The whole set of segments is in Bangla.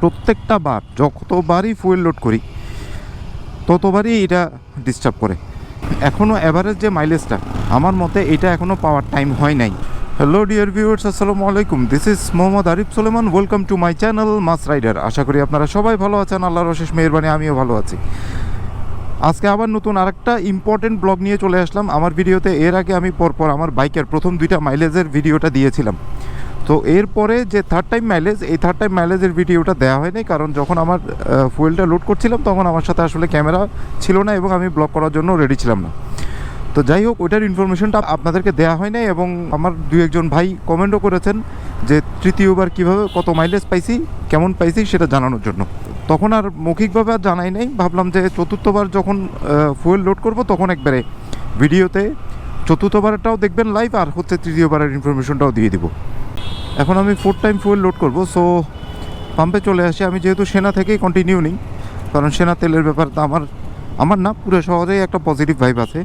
প্রত্যেকটা বার যতবারই ফুয়েল লোড করি, ততবারই এটা ডিস্টার্ব করে। এখনও অ্যাভারেজ যে মাইলেজটা আমার মতে এটা এখনও পাওয়ার টাইম হয় নাই। হ্যালো ডিয়ার ভিউয়ার্স আসসালামু আলাইকুম। This is Mohammad Arif Suleman. Welcome to my channel mass rider আশা করি আপনারা সবাই ভালো আছেন, আল্লাহর অশেষ মেহরবানি, আমিও ভালো আছি। আজকে আবার নতুন আরেকটা ইম্পর্টেন্ট ব্লগ নিয়ে চলে আসলাম। আমার ভিডিওতে এর আগে আমি পরপর আমার বাইকের প্রথম দুইটা মাইলেজের ভিডিওটা দিয়েছিলাম। তো এরপরে যে থার্ড টাইম মাইলেজ এই থার্ড টাইম মাইলেজের ভিডিওটা দেওয়া হয়নি, কারণ যখন আমার ফুয়েলটা লোড করছিলাম, তখন আমার সাথে আসলে ক্যামেরা ছিল না এবং আমি ব্লগ করার জন্য রেডি ছিলাম না। তো যাই হোক, ওইটার ইনফরমেশনটা আপনাদেরকে দেওয়া হয় নাই এবং আমার দু একজন ভাই কমেন্টও করেছেন যে তৃতীয়বার কীভাবে কত মাইলেজ পাইছি, কেমন পাইছি সেটা জানানোর জন্য। তখন আর মৌখিকভাবে আর জানাই নাই। ভাবলাম যে চতুর্থবার যখন ফুয়েল লোড করব, তখন একবারে ভিডিওতে চতুর্থবারটাও দেখবেন লাইভ আর হচ্ছে তৃতীয়বারের ইনফরমেশনটাও দিয়ে দিব। এখন আমি ফোর টাইম ফুয়েল লোড করব সো পাম্পে চলে আসি। আমি যেহেতু সেনা থেকেই কন্টিনিউ নিই, কারণ সেনা তেলের ব্যাপারটা আমার আমার না, পুরো শহরেই একটা পজিটিভ ভাইব আছে।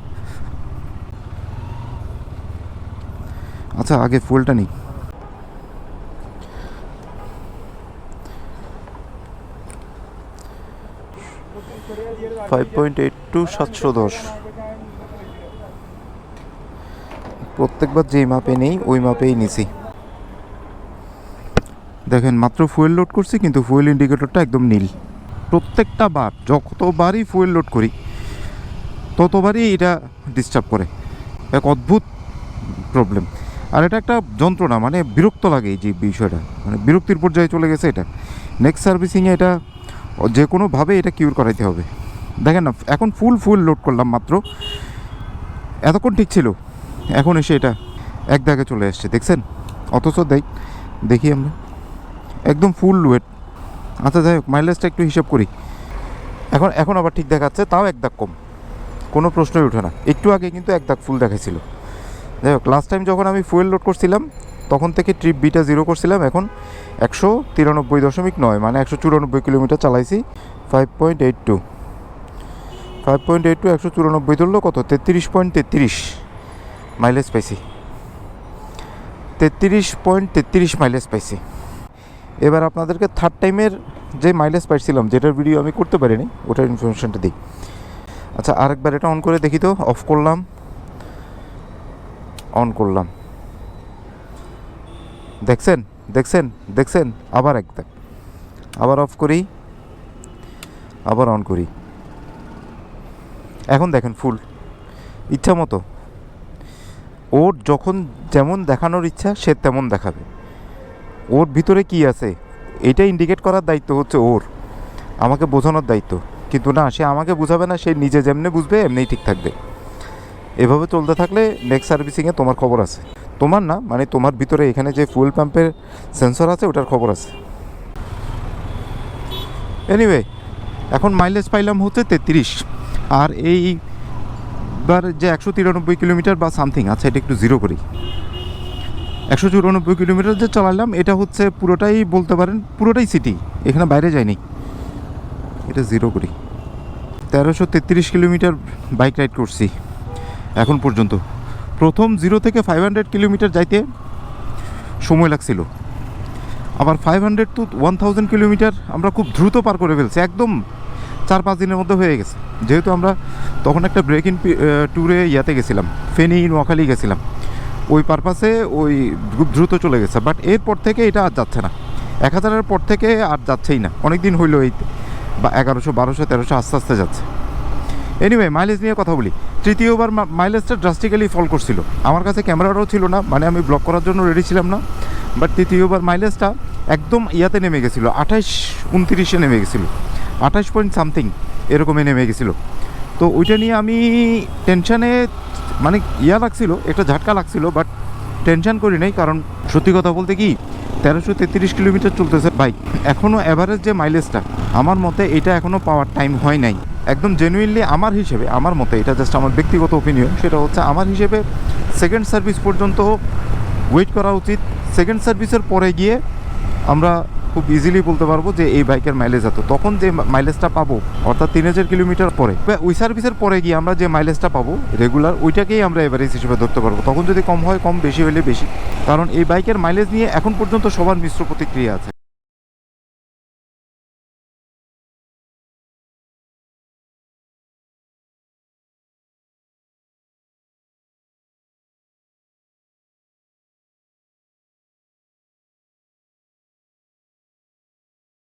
আচ্ছা আগে ফুয়েলটা নিই। ফাইভ পয়েন্ট এইট টু সাতশো দশ। প্রত্যেকবার যেই মাপে নেই, ওই মাপেই নিছি। দেখেন, মাত্র ফুয়েল লোড করছি, কিন্তু ফুয়েল ইন্ডিকেটরটা একদম নীল। প্রত্যেকটা বার, যতবারই ফুয়েল লোড করি, ততবারই এটা ডিস্টার্ব করে। এক অদ্ভুত প্রবলেম আর এটা একটা যন্ত্রণা মানে বিরক্ত লাগে এই যে বিষয়টা। মানে বিরক্তির পর্যায়ে চলে গেছে এটা। নেক্সট সার্ভিসিংয়ে এটা যে কোনোভাবে এটা কিউর করাইতে হবে। দেখেন না, এখন ফুল ফুল লোড করলাম মাত্র। এতক্ষণ ঠিক ছিল। এখন এসে এটা এক দাগে চলে আসছে, দেখছেন? অথচ দেখ, দেখি আমরা। একদম ফুল ওয়েট আচ্ছা যাই হোক মাইলেজটা একটু হিসাব করি। এখন এখন আবার ঠিক দেখাচ্ছে, তাও এক দাগ কম। কোনো প্রশ্নই ওঠে না। একটু আগে কিন্তু এক দাগ ফুল দেখাইছিল। যাই হোক লাস্ট টাইম যখন আমি ফুয়েল লোড করছিলাম, তখন থেকে ট্রিপ বিটা জিরো করছিলাম। এখন একশো তিরানব্বই দশমিক নয় মানে একশো চুরানব্বই কিলোমিটার চালাইছি। Five point eight to five point eight two একশো চুরানব্বই ধরলো কত? তেত্রিশ পয়েন্ট তেত্রিশ মাইলেজ পাইছি। তেত্রিশ পয়েন্ট তেত্রিশ মাইলেজ পাইছি। এবার আপনাদেরকে থার্ড টাইমের যে মাইলেজ পাইছিলাম, যেটার ভিডিও আমি করতে পারিনি, ওটার ইনফরমেশানটা দিই। আচ্ছা আরেকবার এটা অন করে দেখি তো অফ করলাম অন করলাম। দেখছেন? দেখছেন? দেখছেন? আবার একদম আবার অফ করি, আবার অন করি। এখন দেখেন ফুল ইচ্ছা মতো। ওর যখন যেমন দেখানোর ইচ্ছা, সে তেমন দেখাবে। ওর ভিতরে কি আছে? এটা ইন্ডিকেট করার দায়িত্ব হচ্ছে ওর। আমাকে বোঝানোর দায়িত্ব। কিন্তু না, সে আমাকে বোঝাবে না, সে নিজে যেমনি বুঝবে, এমনিই ঠিক থাকবে। এভাবে চলতে থাকলে নেক্সট সার্ভিসিংয়ে তোমার খবর আছে। তোমার না মানে তোমার ভিতরে এখানে যে ফুয়েল পাম্পের সেন্সর আছে, ওটার খবর আছে। এনিওয়ে এখন মাইলেজ পাইলাম হচ্ছে তেত্রিশ। আর এইবার যে একশো তিরানব্বই কিলোমিটার বা সামথিং আচ্ছা এটা একটু জিরো করি। একশো চুরানব্বই কিলোমিটার যে চালালাম, এটা হচ্ছে পুরোটাই বলতে পারেন, পুরোটাই সিটি এখানে বাইরে যায়নি এটা জিরো করি। তেরোশো তেত্রিশ কিলোমিটার বাইক রাইড করছি, এখন পর্যন্ত। প্রথম জিরো থেকে ফাইভ হান্ড্রেড কিলোমিটার যাইতে সময় লাগছিল। আবার five hundred to one thousand kilometre আমরা খুব দ্রুত পার করে ফেলছি, একদম চার পাঁচ দিনের মধ্যে হয়ে গেছে। যেহেতু আমরা তখন একটা ব্রেক ইন ট্যুরে ইয়াতে গেছিলাম, ফেনী, নোয়াখালী গেছিলাম। ওই পারপাসে ওই দ্রুত চলে গেছে বাট এরপর থেকে এটা আর যাচ্ছে না। এক হাজারের পর থেকে আর যাচ্ছেই না। অনেক দিন হইল এই বা এগারোশো, বারোশো, তেরোশো আস্তে আস্তে যাচ্ছে। এনিওয়ে মাইলেজ নিয়ে কথা বলি। তৃতীয়বার মাইলেজটা ড্রাস্টিক্যালি ফল করছিল। আমার কাছে ক্যামেরাটাও ছিল না মানে আমি ব্লক করার জন্য রেডি ছিলাম না। বাট তৃতীয়বার মাইলেজটা একদম ইয়াতে নেমে গেছিল। আঠাইশ, উনত্রিশে নেমে গেছিল। আঠাইশ পয়েন্ট সামথিং এরকমই নেমে গেছিল। তো ওইটা নিয়ে আমি টেনশানে মানে ইয়া লাগছিল, একটা ঝাটকা লাগছিল বাট টেনশন করি নাই, কারণ সত্যি কথা বলতে কি, তেরোশো তেত্রিশ কিলোমিটার চলতেছে। বাইক এখনও অ্যাভারেজ যে মাইলেজটা আমার মতে এটা এখনও পাওয়ার টাইম হয় নাই। একদম জেনুইনলি আমার হিসেবে, আমার মতে, এটা জাস্ট আমার ব্যক্তিগত ওপিনিয়ন সেটা হচ্ছে আমার হিসেবে সেকেন্ড সার্ভিস পর্যন্ত ওয়েট করা উচিত। সেকেন্ড সার্ভিসের পরে গিয়ে আমরা খুব ইজিলি বলতে পারব যে এই বাইকের মাইলেজ এত। তখন যে মাইলেজটা পাবো, অর্থাৎ তিন হাজার কিলোমিটার পরে ওই সার্ভিসের পরে গিয়ে আমরা যে মাইলেজটা পাবো রেগুলার ওইটাকেই আমরা এভারেজ হিসেবে ধরতে পারব। তখন যদি কম হয়, কম বেশি হলে বেশি। কারণ এই বাইকের মাইলেজ নিয়ে এখন পর্যন্ত সবার মিশ্র প্রতিক্রিয়া আছে।